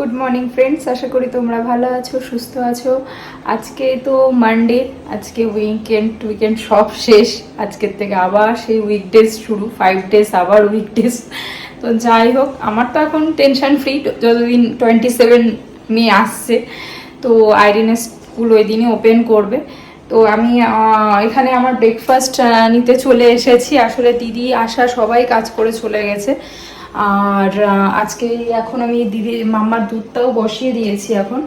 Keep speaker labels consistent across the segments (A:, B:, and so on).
A: Good morning friends আশা করি তোমরা ভালো আছো, সুস্থ আছো। আজকে তো মানডে আজকে উইকেন্ড উইকেন্ড সব শেষ। আজকের থেকে আবার সেই উইকডেজ শুরু ফাইভ ডেজ আবার উইকডেজ তো যাই হোক, আমার তো এখন টেনশন ফ্রি যতদিন টোয়েন্টি সেভেন মে আসছে, তো আইরিনের স্কুল ওই দিনই ওপেন করবে। তো আমি এখানে আমার ব্রেকফাস্ট নিতে চলে এসেছি। আসলে দিদি, আশা সবাই কাজ করে চলে গেছে। আর আজকে এখন আমি দিদি মাম্মার দুধটাও বসিয়ে দিয়েছি এখন।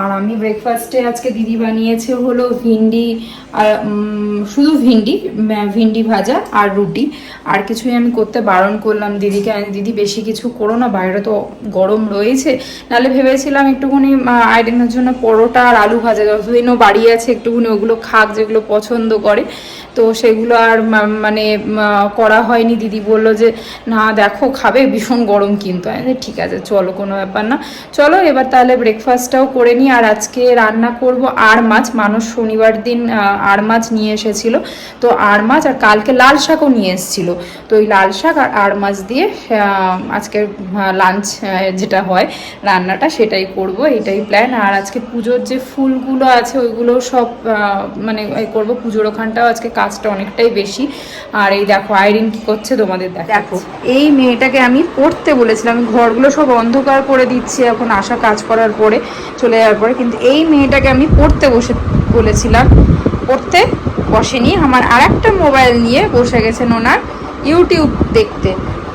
A: আর আমি ব্রেকফাস্টে আজকে দিদি বানিয়েছে হলো ভিন্ডি, আর শুধু ভিন্ডি ভিন্ডি ভাজা আর রুটি। আর কিছুই আমি করতে বারণ করলাম দিদিকে। দিদি বেশি কিছু করো না, বাইরে তো গরম রয়েছে। নাহলে ভেবেছিলাম একটুখানি আইডেনের জন্য পরোটা আর আলু ভাজা। যতদিনও বাড়ি আছে, একটুখানি ওগুলো খাক যেগুলো পছন্দ করে। তো সেগুলো আর মানে করা হয়নি। দিদি বলল যে, না, দেখো, খাবে, ভীষণ গরম কিন্তু। ঠিক আছে, চলো, কোনো ব্যাপার না। চলো, এবার তাহলে ব্রেকফাস্টটাও করে নিই আর আজকে রান্না করব আর মাছ। মানুষ শনিবার দিন আর মাছ নিয়ে এসেছিল। তো আর মাছ আর কালকে লাল শাকও নিয়ে এসেছিল। তো ওই লাল শাক আর আর মাছ দিয়ে আজকে লাঞ্চ যেটা হয়, রান্নাটা সেটাই করব, এটাই প্ল্যান আর আজকে পুজোর যে ফুলগুলো আছে, ওইগুলো সব মানে করব। পুজোর ওখানটাও আজকে কাজটা অনেকটাই বেশি। আর এই দেখো, আইরিন কি করছে তোমাদের দেখো, এই মেয়েটাকে আমি পড়তে বলেছিলাম। ঘরগুলো সব অন্ধকার করে দিচ্ছি এখন, আশা কাজ করার পরে চলে যাওয়ার পরে কিন্তু এই মেয়েটাকে আমি পড়তে বসে, বলেছিলাম। পড়তে বসেনি, আমার আর একটা মোবাইল নিয়ে বসে গেছেন ওনার ইউটিউব দেখতে,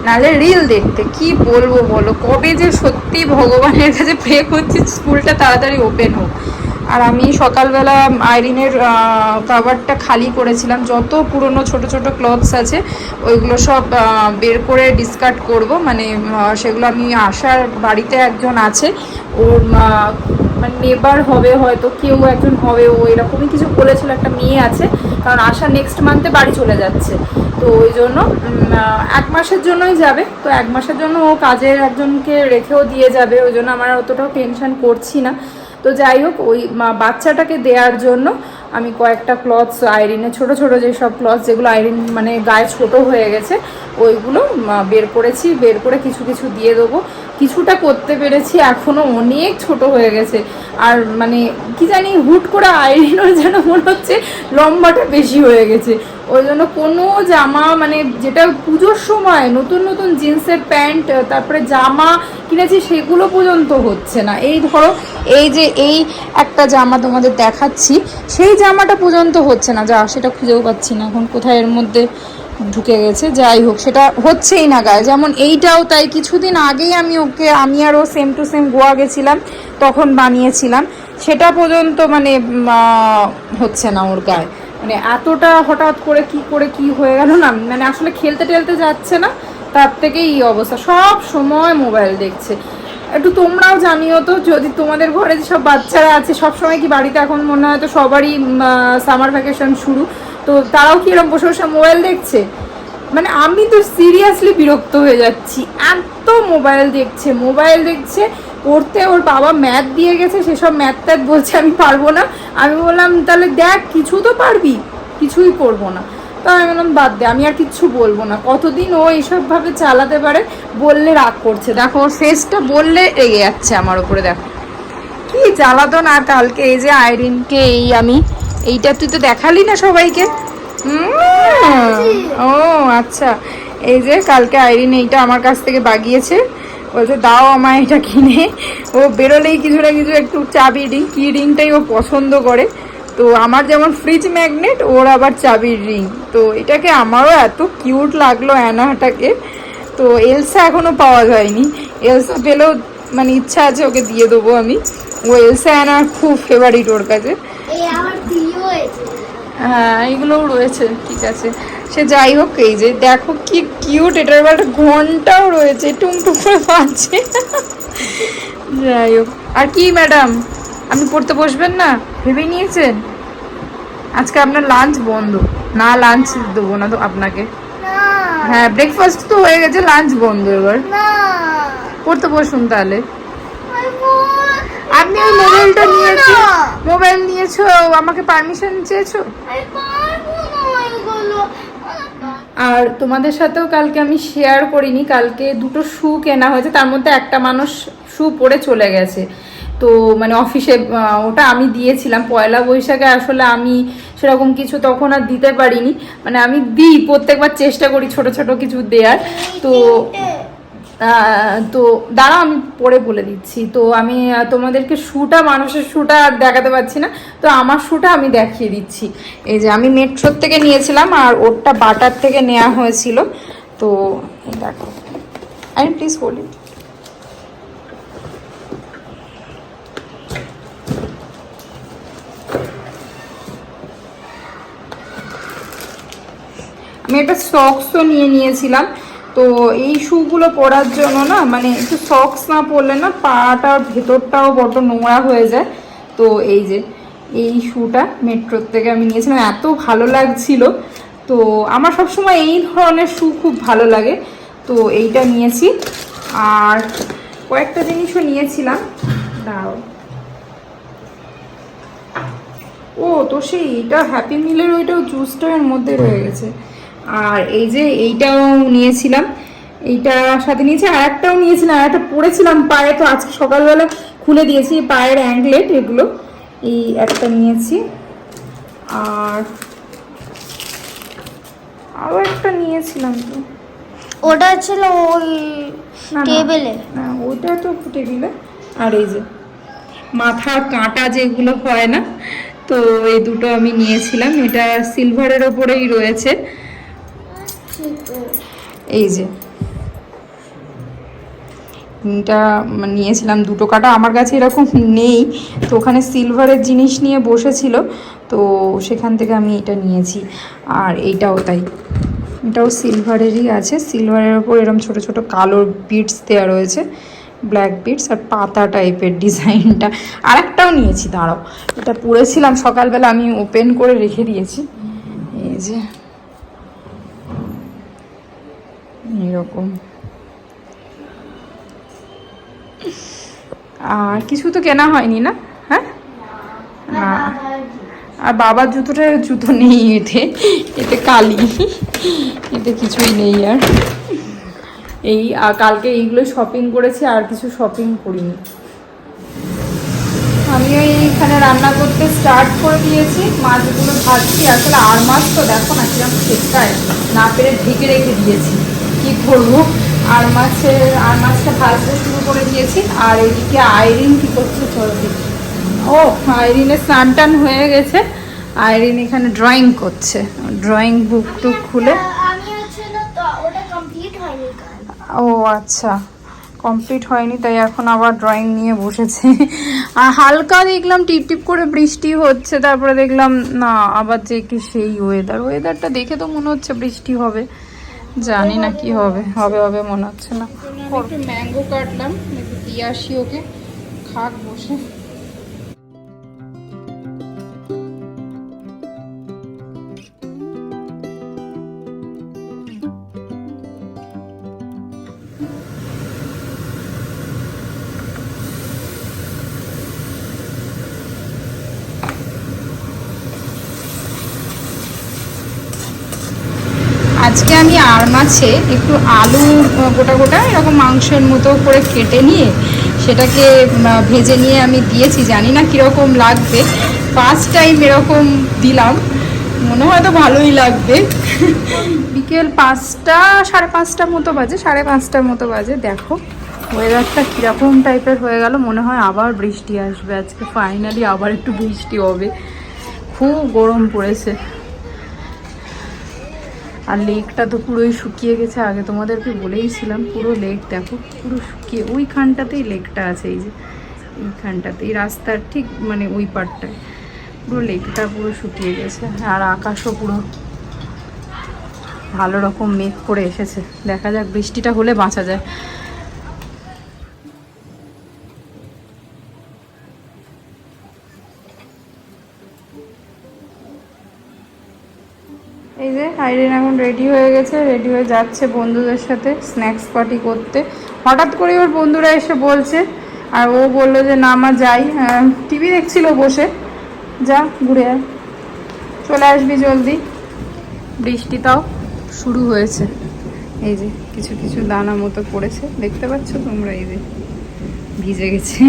A: নাহলে রিল দেখতে। কি বলব বলো, কবে যে সত্যি ভগবানের কাছে প্রে করছি, স্কুলটা তাড়াতাড়ি ওপেন হোক। আর আমি সকালবেলা আইরিনের কাভারটা খালি করেছিলাম, যত পুরনো ছোট ছোট ক্লথস আছে, ওইগুলো সব বের করে ডিসকার্ড করব। মানে সেগুলো আমি আসার বাড়িতে একজন আছে, ওর মানে নেবার হবে হয়তো, কেউ একজন হবে, ও এরকমই কিছু বলেছিল, একটা মেয়ে আছে, কারণ আশা নেক্সট মান্থে বাড়ি চলে যাচ্ছে। তো ওই জন্য এক মাসের জন্যই যাবে, তো এক মাসের জন্য ও কাজের একজনকে রেখেও দিয়ে যাবে, ওই জন্য আমার অতটাও টেনশন করছি না। তো যাই হোক, ওই বাচ্চাটাকে দেওয়ার জন্য আমি কয়েকটা ক্লথস আইরিনে ছোট ছোট যেসব ক্লথ যেগুলো আইরিন মানে গায়ে ছোট হয়ে গেছে, ওইগুলো বের করেছি, বের করে কিছু কিছু দিয়ে দেবো। কিছুটা করতে পেরেছি এখনও অনেক ছোট হয়ে গেছে। আর মানে কি জানি, হুট করে আইরিনও যেন মনে হচ্ছে লম্বাটা বেশি হয়ে গেছে। ওই জন্য কোনো জামা মানে যেটা পুজোর সময়, নতুন নতুন জিন্সের প্যান্ট, তারপরে জামা কিনেছি, সেগুলো পর্যন্ত হচ্ছে না। এই ধরো, এই যে এই একটা জামা তোমাদের দেখাচ্ছি, সেই জামাটা পর্যন্ত হচ্ছে না, যা সেটা খুঁজেও পাচ্ছি না, এখন কোথায় এর মধ্যে ঢুকে গেছে, যাই হোক, সেটা হচ্ছেই না গায়ে। যেমন এইটাও তাই, কিছুদিন আগেই আমি ওকে, আমি আরও সেম টু সেম গোয়া গেছিলাম, তখন বানিয়েছিলাম, সেটা পর্যন্ত মানে হচ্ছে না ওর গায়ে। মানে এতটা হঠাৎ করে কি করে কি হয়ে গেল না মানে আসলে খেলতে টেলতে যাচ্ছে না, তার থেকে এই অবস্থা। সব সময় মোবাইল দেখছে। একটু তোমরাও জানিও তো, যদি তোমাদের ঘরে যেসব বাচ্চারা আছে সব সময় কি বাড়িতে এখন মনে হয় তো সবারই সামার ভ্যাকেশন শুরু? তো তারাও কি এরকম বসে বসে মোবাইল দেখছে? মানে আমি তো সিরিয়াসলি বিরক্ত হয়ে যাচ্ছি। এত মোবাইল দেখছে মোবাইল দেখছে, পড়তে ওর বাবা ম্যাথ দিয়ে গেছে, সেসব ম্যাথ ট্যাথ বলছে, আমি পারব না। আমি বললাম, তাহলে দেখ, কিছু তো পারবি, কিছুই করব না। তো আমি বললাম, বাদ দে, আমি আর কিচ্ছু বলব না। কতদিন ও এইসবভাবে চালাতে পারে, বললে রাগ করছে। দেখো, ওর ফেসটা বললে রেগে যাচ্ছে আমার উপরে, দেখো। কি জ্বালাতো না কালকে, এই যে আইরিনকে এই আমি? এইটা তুই তো দেখালি না সবাইকে? ও আচ্ছা। এই যে কালকে আইরিন এইটা আমার কাছ থেকে বাগিয়েছে। বলছে, দাও আমায় এটা কিনে। ও বেরোলেই কিছু না কিছু একটু চাবি রিং, কি রিংটাই ও পছন্দ করে। তো আমার যেমন ফ্রিজ ম্যাগনেট ওর আবার চাবির রিং তো এটাকে আমারও এত কিউট লাগল অ্যানাটাকে। তো এলসা এখনও পাওয়া যায়নি। এলসা পেলেও মানে ইচ্ছা আছে ওকে দিয়ে দেবো আমি। ও এলসা অ্যানার খুব ফেভারিট ওর কাছে। হ্যাঁ এগুলোও রয়েছে ঠিক আছে। সে যাই হোক এই যে দেখো কি কিউট এটার আবার ঘন্টাও রয়েছে টুমটুম করে পাচ্ছে যাই হোক। আর কি ম্যাডাম আপনি পড়তে বসবেন না? ভেবে নিয়েছেন? আজকে আপনার লাঞ্চ বন্ধ। না লাঞ্চ দেবো না তো আপনাকে। হ্যাঁ ব্রেকফাস্ট তো হয়ে গেছে লাঞ্চ বন্ধ এবার। পড়তে বসুন তাহলে। আপনি ওই মোবাইলটা নিয়েছো। মোবাইল নিয়েছো আমাকে পারমিশন চেয়েছো? আর তোমাদের সাথেও কালকে আমি শেয়ার করিনি। কালকে দুটো শু কেনা হয়েছে তার মধ্যে একটা মানুষ শু পরে চলে গেছে। তো মানে অফিসে ওটা আমি দিয়েছিলাম। পয়লা বৈশাখে আসলে আমি সেরকম কিছু তখন আর দিতে পারিনি। মানে আমি দিই, প্রত্যেকবার চেষ্টা করি ছোট ছোট কিছু দেওয়ার তো তো দাঁড়াও, আমি পরে বলে দিচ্ছি। তো আমি তোমাদেরকে শুটা মানুষের শুটা আর দেখাতে পারছি না। তো আমার শুটা আমি দেখিয়ে দিচ্ছি। এই যে আমি মেট্রোর থেকে নিয়েছিলাম আর ওরটা বাটার থেকে নেওয়া হয়েছিল। তো দেখো। আমি প্লিজ বলি আমি একটা সক্সও নিয়ে নিয়েছিলাম। তো এই শুগুলো পরার জন্য না মানে একটু সক্স না পরলে না পাটার ভেতরটাও বড্ড নোংরা হয়ে যায়। তো এই যে, এই শুটা মেট্রোর থেকে আমি নিয়েছিলাম, এত ভালো লাগছিল। তো আমার সবসময় এই ধরনের শু খুব ভালো লাগে। তো এইটা নিয়েছি। আর কয়েকটা জিনিসও নিয়েছিলাম। দাও। ও, তো সেই এইটা হ্যাপি মিলের ওইটাও জুসটা এর মধ্যে রয়ে গেছে। আর এই যে এইটাও নিয়েছিলাম এইটা সাথে নিয়েছি আর একটাও নিয়েছিলাম আর একটা পরেছিলাম পায়ে তো আজকে সকালবেলা খুলে দিয়েছি পায়ের অ্যাঙ্কলেট এগুলো। এই একটা নিয়েছি আর আরও একটা নিয়েছিলাম তো।
B: ওটা ছিল ওই
A: না, না,
B: টেবিলে
A: না ওইটা তো টেবিলে আর এই যে মাথার কাঁটা যেগুলো হয় না তো এই দুটো আমি নিয়েছিলাম এটা সিলভারের ওপরেই রয়েছে। এই যে। এটা মানে নিয়েছিলাম দুটো কাটা, আমার কাছে এরকম নেই। তো ওখানে সিলভারের জিনিস নিয়ে বসেছিল, তো সেখান থেকে আমি এটা নিয়েছি। আর এইটাও তাই। এটাও সিলভারেরই আছে। সিলভারের ওপর এরকম ছোট ছোট কালো বিটস দেওয়া রয়েছে ব্ল্যাক বিটস আর পাতা টাইপের ডিজাইনটা আর একটাও নিয়েছি, দাঁড়াও। এটা পরেছিলাম, সকালবেলা আমি ওপেন করে রেখে দিয়েছি। এই যে। এরকম। আর কিছু তো কেনা হয়নি না? হ্যাঁ? না আর বাবার জুতোটা জুতো নেই এতে। এতে কালি। এতে কিছুই নেই আর। এই কালকে এইগুলো শপিং করেছি আর কিছু শপিং করিনি। আমি ওই এখানে রান্না করতে স্টার্ট করে দিয়েছি মাছগুলো ভাজছি। আসলে আর মাছ তো দেখো না কীরকম শেখায় না পেরে ঢেকে রেখে দিয়েছি। কি করব? আর মাছের আর মাছটা ভাজতে শুরু করে দিয়েছি। আর এদিকে আইরিন কি করছে চলো দেখি। ও আইরিনের স্নান টান হয়ে গেছে। আইরিন এখানে ড্রয়িং করছে। ড্রয়িং বুক টুক খুলে। ও আচ্ছা। কমপ্লিট হয়নি তাই এখন আবার ড্রয়িং নিয়ে বসেছে। আর হালকা দেখলাম টিপ টিপ করে বৃষ্টি হচ্ছে। তারপরে দেখলাম না আবার যে কি সেই ওয়েদার ওয়েদারটা দেখে তো মনে হচ্ছে বৃষ্টি হবে। জানি না কি হবে হবে হবে, মনে হচ্ছে না। একটু ম্যাঙ্গো কাটলাম একটু দিয়ে আসি ওকে খাক বসে। আজকে আমি আর মাছে একটু আলু গোটা গোটা এরকম মাংসের মতো করে কেটে নিয়ে সেটাকে ভেজে নিয়ে আমি দিয়েছি। জানি না কীরকম লাগবে। ফার্স্ট টাইম এরকম দিলাম। মনে হয় তো ভালোই লাগবে। বিকেল পাঁচটা, সাড়ে পাঁচটার মতো বাজে, সাড়ে পাঁচটার মতো বাজে। দেখো ওয়েদারটা কীরকম টাইপের হয়ে গেল। মনে হয় আবার বৃষ্টি আসবে আজকে। ফাইনালি আবার একটু বৃষ্টি হবে। খুব গরম পড়েছে। আর লেকটা তো পুরোই শুকিয়ে গেছে, আগে তোমাদেরকে বলেইছিলাম, পুরো লেক দেখো, পুরো শুকিয়ে, ওইখানটাতেই লেকটা আছে, এই যে এইখানটাতে এই রাস্তার ঠিক মানে ওই পারটায় পুরো লেকটা পুরো শুকিয়ে গেছে, আর আকাশও পুরো ভালো রকম মেঘ করে এসেছে। দেখা যাক, বৃষ্টিটা হলে বাঁচা যায়। আইরিন এখন রেডি হয়ে গেছে রেডি হয়ে যাচ্ছে বন্ধুদের সাথে স্ন্যাক্স পার্টি করতে। হঠাৎ করে ওর বন্ধুরা এসে বলছে, আর ও বলল যে, না আমার যাই। টিভি দেখছিল বসে। যা, ঘুরে আয়। চলে আসবি জলদি। বৃষ্টি তাও শুরু হয়েছে। এই যে, কিছু কিছু দানা মতো পড়েছে। দেখতে পাচ্ছ তোমরা? এই যে, ভিজে গেছে।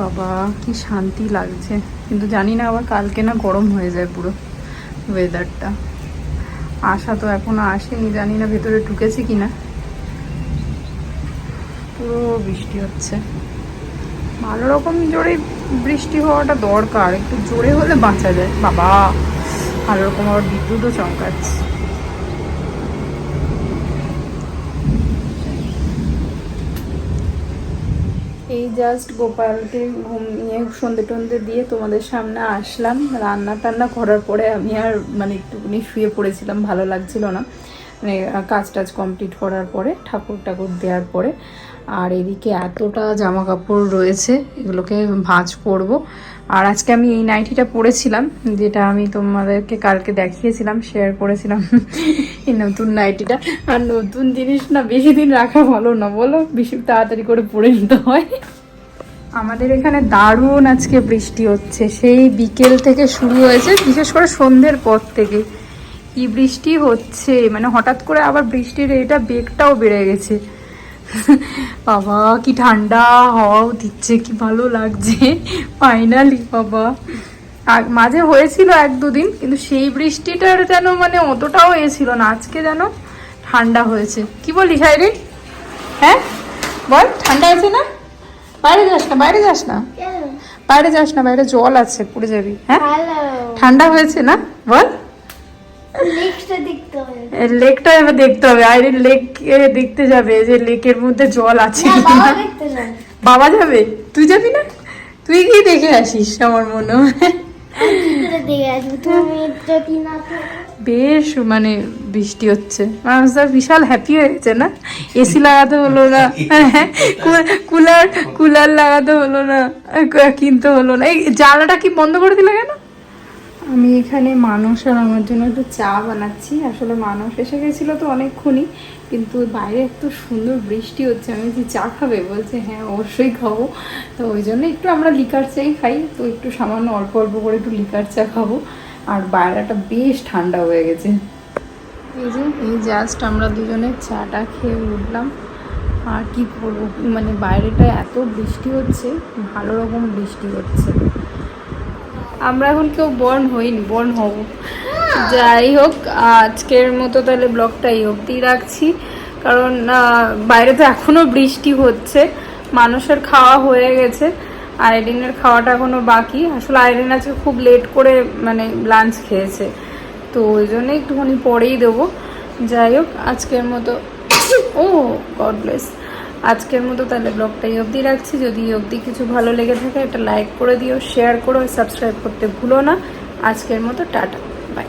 A: বাবা, কি শান্তি লাগছে। কিন্তু জানি না আবার কালকে না গরম হয়ে যায় পুরো ওয়েদারটা আশা তো এখনও আসেনি, জানি না ভেতরে ঢুকেছে কিনা। পুরো বৃষ্টি হচ্ছে। ভালো রকম জোরে বৃষ্টি হওয়াটা দরকার, একটু জোরে হলে বাঁচা যায়। বাবা, ভালো রকম আবার বিদ্যুৎও চমকাচ্ছে। এই জাস্ট গোপালকে ঘুম নিয়ে সন্ধে টন্ধে দিয়ে তোমাদের সামনে আসলাম। রান্না টান্না করার পরে আমি আর মানে একটুখানি শুয়ে পড়েছিলাম, ভালো লাগছিল না। মানে কাজ টাজ কমপ্লিট করার পরে, ঠাকুর ঠাকুর দেওয়ার পরে। আর এদিকে এতটা জামা কাপড় রয়েছে, এগুলোকে ভাঁজ করব। আর আজকে আমি এই নাইটিটা পরেছিলাম, যেটা আমি তোমাদেরকে কালকে দেখিয়েছিলাম শেয়ার করেছিলাম, এই নতুন নাইটিটা। আর নতুন জিনিস না, বেশি দিন রাখা ভালো না, বলো? বেশি তাড়াতাড়ি করে পরে নিতে হয়। আমাদের এখানে দারুণ আজকে বৃষ্টি হচ্ছে, সেই বিকেল থেকে শুরু হয়েছে, বিশেষ করে সন্ধ্যের পর থেকে। কি বৃষ্টি হচ্ছে? মানে হঠাৎ করে আবার বৃষ্টির এটা বেগটাও বেড়ে গেছে। বাবা কি ঠান্ডা হাওয়াও দিচ্ছে কি ভালো লাগছে। ফাইনালি বাবা। মাঝে হয়েছিল এক দুদিন কিন্তু সেই বৃষ্টিটার যেন মানে অতটাও এ ছিল না। আজকে যেন ঠান্ডা হয়েছে। কি বলি সাইরে হ্যাঁ? বল ঠান্ডা আছে না? বাইরে যাস না বাইরে যাস না। বাইরে যাস না বাইরে জল আছে পড়ে যাবি। হ্যাঁ? ঠান্ডা হয়েছে না? বল। লেকটা এবার দেখতে হবে। আইরে লেক দেখতে যাবে যে লেকের মধ্যে জল আছে
B: বাবা যাবে।
A: তুই যাবি না? তুই গিয়ে দেখে আসিস আমার মনে হয়। বেশ মানে বৃষ্টি হচ্ছে। মানুষরা বিশাল হ্যাপি হয়েছে না? এসি লাগাতে হলো না। কুলার কুলার লাগাতে হলো না। কিনতে হলো না। এই জানলাটা কি বন্ধ করে দিলে কেন? আমি এখানে মানুষ আর আমার জন্য একটু চা বানাচ্ছি। আসলে মানুষ এসে গেছিল তো অনেকক্ষণই, কিন্তু বাইরে এত সুন্দর বৃষ্টি হচ্ছে, আমি যে চা খাবে? বলছে হ্যাঁ অবশ্যই খাব। তো ওই জন্য একটু আমরা লিকার চাই খাই, তো একটু সামান্য অল্প অল্প করে একটু লিকার চা খাব। আর বাইরেটা বেশ ঠান্ডা হয়ে গেছে। এই যে, এই জাস্ট আমরা দুজনে চাটা খেয়ে উঠলাম। আর কি করব? মানে বাইরেটা এত বৃষ্টি হচ্ছে, ভালো রকম বৃষ্টি হচ্ছে। আমরা এখন কেউ বর্ণ হইনি বর্ণ হব। যাই হোক, আজকের মতো তাহলে ব্লগটা এই অবধি রাখছি। কারণ বাইরে তো এখনও বৃষ্টি হচ্ছে, মানুষের খাওয়া হয়ে গেছে আইরিনের খাওয়াটা এখনও বাকি। আসলে আইরিন আজকে খুব লেট করে মানে লাঞ্চ খেয়েছে। তো ওই জন্য একটুখানি পরেই দেবো। যাই হোক, আজকের মতো। ও গড ব্লেস আজকের মতো তাহলে ব্লগটা এই অবধি রাখছি। যদি এই অবধি কিছু ভালো লেগে থাকে, একটা লাইক করে দিও শেয়ার করো সাবস্ক্রাইব করতে ভুলো না। আজকের মতো টাটা বাই